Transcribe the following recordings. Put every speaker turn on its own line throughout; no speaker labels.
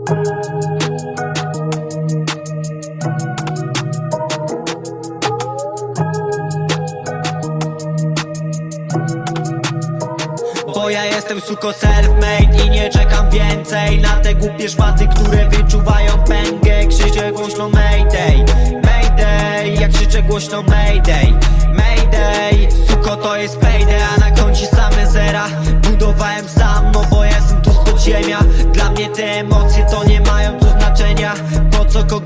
Bo ja jestem suko self-made i nie czekam więcej Na te głupie szmaty, które wyczuwają pęgę. Krzyczę głośno mayday, mayday Ja krzyczę głośno mayday, mayday. Suko to jest payday, a na koncie same zera.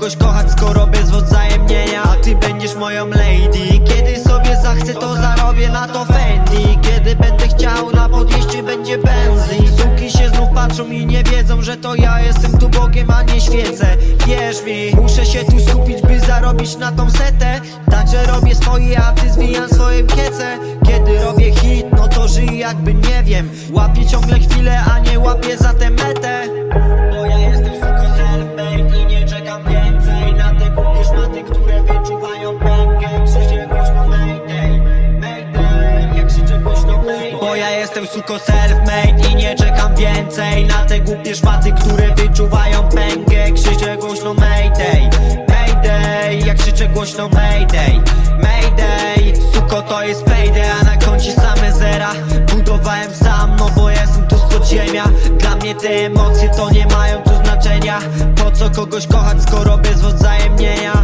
Kogoś kochać, skoro bez wzajemnienia A ty będziesz moją lady. Kiedy sobie zachcę, to zarobię na to Fendi. Kiedy będę chciał, na podjeździe będzie benzyn. Suki się znów patrzą i nie wiedzą, że to ja jestem tu Bogiem, a nie świecę. Wierz mi, muszę się tu skupić, by zarobić na tą setę. Także robię swoje, a ty zwijam swoje kiece. Kiedy robię hit, no to żyję jakby nie wiem. Łapię ciągle chwilę, a nie łapię za szmaty, które wyczuwają pękę Krzyczę głośno mayday, mayday. Jak głośno mayday. Bo ja jestem suko self-made i nie czekam więcej Na te głupie szmaty, które wyczuwają pękę. Krzyczę głośno mayday, mayday. Jak krzyczę głośno mayday, mayday. Suko to jest payday, a na koncie same zera. Budowałem sam, no bo jestem tu z podziemia. Dla mnie te emocje to nie mają znaczenia Po co kogoś kochać, skoro bez wzajemnienia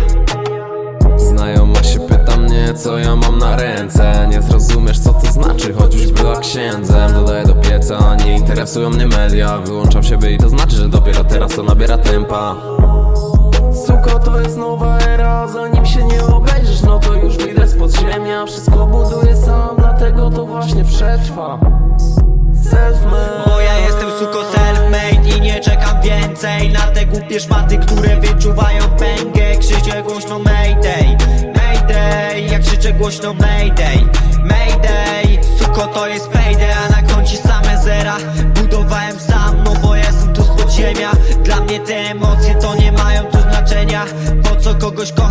Znajoma się pyta mnie, co ja mam na ręce. Nie zrozumiesz, co to znaczy, choćbyś była księdzem. Dodaję do pieca, nie interesują mnie media. Wyłączam siebie i to znaczy, że dopiero teraz to nabiera tempa. Suko, to jest nowa era, zanim się nie obejrzysz No to już widać z podziemia. Wszystko buduję sam, dlatego to właśnie przetrwa. Self-made.
Bo ja jestem suko więcej Na te głupie szmaty, które wyczuwają pęgę. Krzyczę głośno mayday, mayday. Jak krzyczę głośno mayday, mayday. Suko to jest payday, a na koncie same zera. Budowałem sam, no bo jestem tu z podziemia. Dla mnie te emocje to nie mają tu znaczenia. Po co kogoś kochać,